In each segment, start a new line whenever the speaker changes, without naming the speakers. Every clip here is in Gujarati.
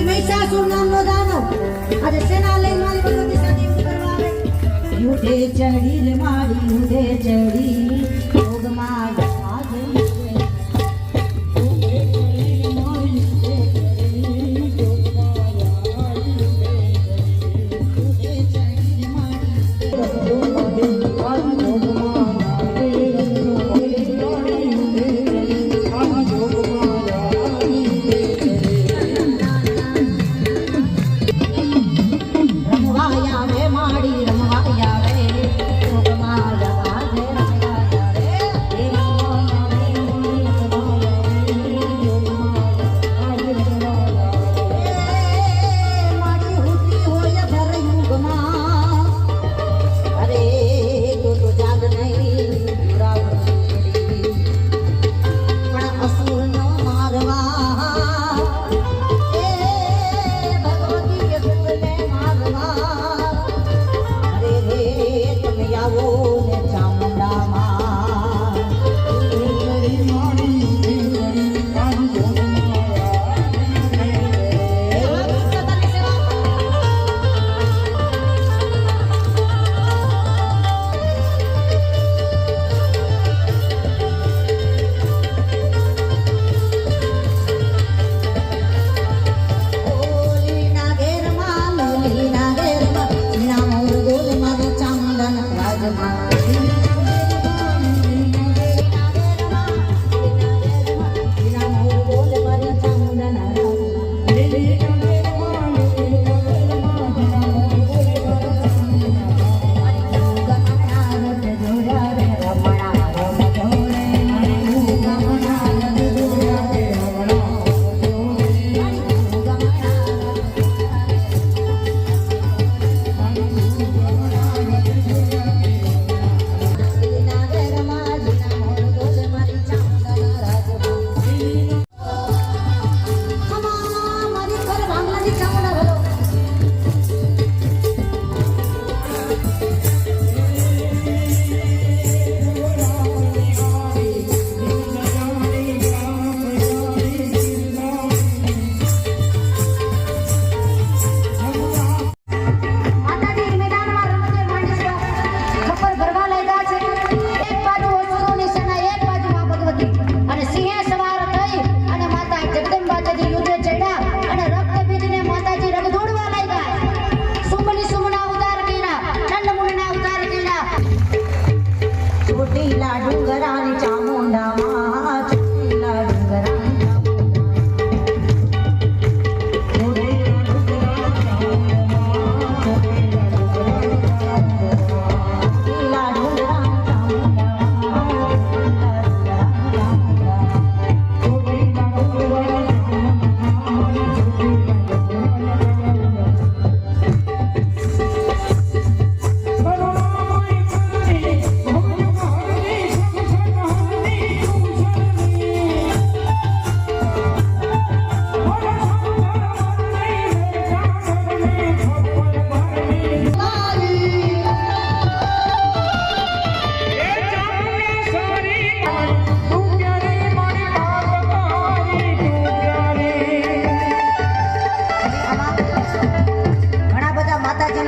महिषासुरनाम दानव आज सेनालय मालकी होती साठी उतरवावे युधे चढील मारी युधे चढी. Hadi yürü.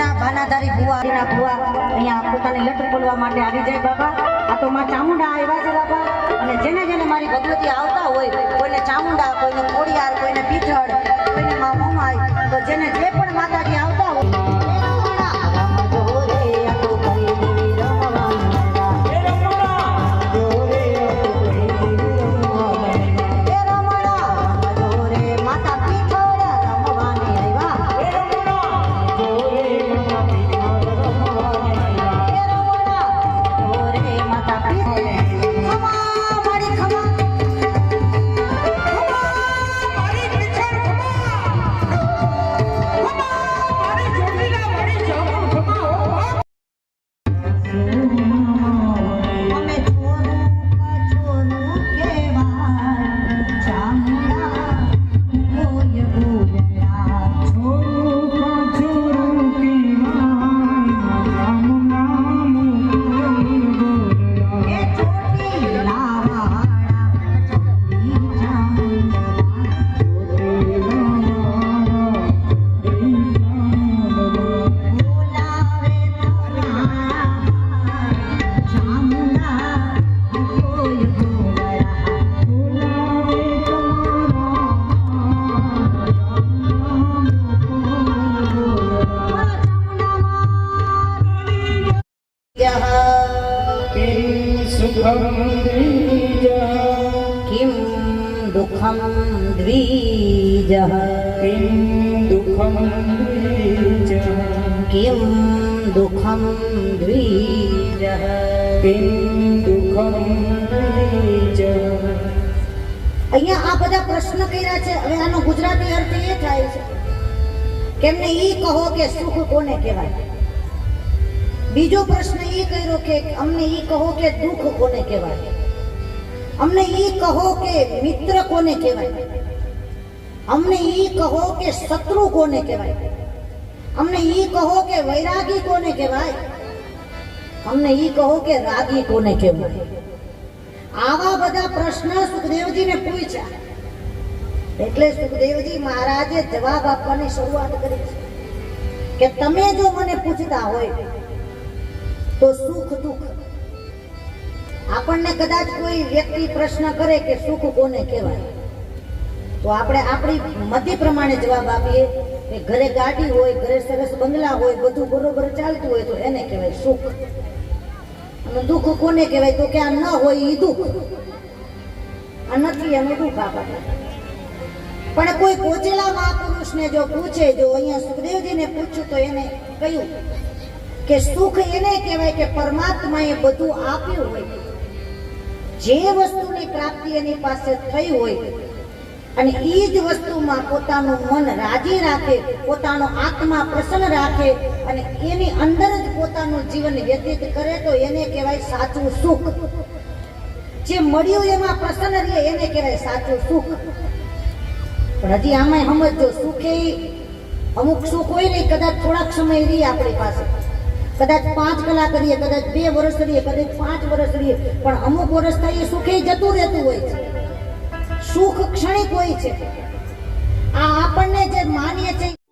આપણા બાનાધારી ભુવા ના ભુવા અહીંયા પોતાની લટ ખોલવા માટે આવી જાય બાબા. આ તો માં ચામુંડા આવ્યા છે બાબા. અને જેને જેને મારી ભગવતી આવતા હોય, કોઈને ચામુંડા, કોઈને કોડિયાર કોઈને પીઠળ, કોઈને માં મોમાય તો જેને જે પણ માતાજી આવતા હોય દુઃખમ દ્વિજ
किं दुःखं द्विजः
કિમ દુઃખમ દ્વિજ
किं दुःखं द्विजः
અહીંયા આ બધા પ્રશ્ન કર્યા છે હવે આનો ગુજરાતી અર્થ એ થાય છે કે એમને ઈ કહો કે સુખ કોને કહેવાય બીજો પ્રશ્ન ઈ કર્યો કે અમને ઈ કહો કે દુઃખ કોને કહેવાય અમને ઈ કહો કે મિત્ર કોને કહેવાય? અમને ઈ કહો કે શત્રુ કોને કહેવાય? અમને ઈ કહો કે વૈરાગી કોને કહેવાય? અમને ઈ કહો કે રાગી કોને કહેવાય? આવા બધા પ્રશ્ન સુખદેવજીને પૂછ્યા. એટલે સુખદેવજી મહારાજે જવાબ આપવાની શરૂઆત કરી છે કે તમે જો મને પૂછતા હોય તો સુખ દુઃખ આપણને કદાચ કોઈ વ્યક્તિ પ્રશ્ન કરે કે સુખ કોને કહેવાય? તો આપણે આપણી મતિ પ્રમાણે જવાબ આપીએ કે ઘરે ગાડી હોય, ઘરે સરસ બંગલા હોય, બધું બરોબર ચાલતું હોય તો એને કહેવાય સુખ. અને દુઃખ કોને કહેવાય? તો કે આ ન હોય એ દુઃખ. આ નથી એનું દુઃખ આપણને. પણ કોઈ કોચેલા મહાપુરુષને જો પૂછે, જો અહીંયા સુખદેવજીને પૂછ્યું તો એને કહ્યું કે સુખ એને કહેવાય કે પરમાત્માએ બધું આપ્યું હોય. જે વસ્તુની પ્રાપ્તિ એની પાસે થઈ હોય અને એ જ વસ્તુમાં પોતાનું મન રાજી રાખે, પોતાનો આત્મા પ્રસન્ન રાખે અને એની અંદર જ પોતાનું જીવન વ્યતીત કરે, તો એને કહેવાય સાચું સુખ. જે મળ્યું એમાં પ્રસન્ન રહે, એને કહેવાય સાચું સુખ. પણ હજી આમાં સમજો સુખે અમુક સુખ હોય ને કદાચ થોડાક સમય રહી આપણી પાસે. કદાચ પાંચ કલાક રહીએ, કદાચ બે વર્ષ રહીએ, કદાચ પાંચ વર્ષ રહીએ, પણ અમુક વર્ષ થાય એ સુખે જતું રહેતું હોય છે. સુખ ક્ષણિક હોય છે. આ આપણને જે માનીએ છે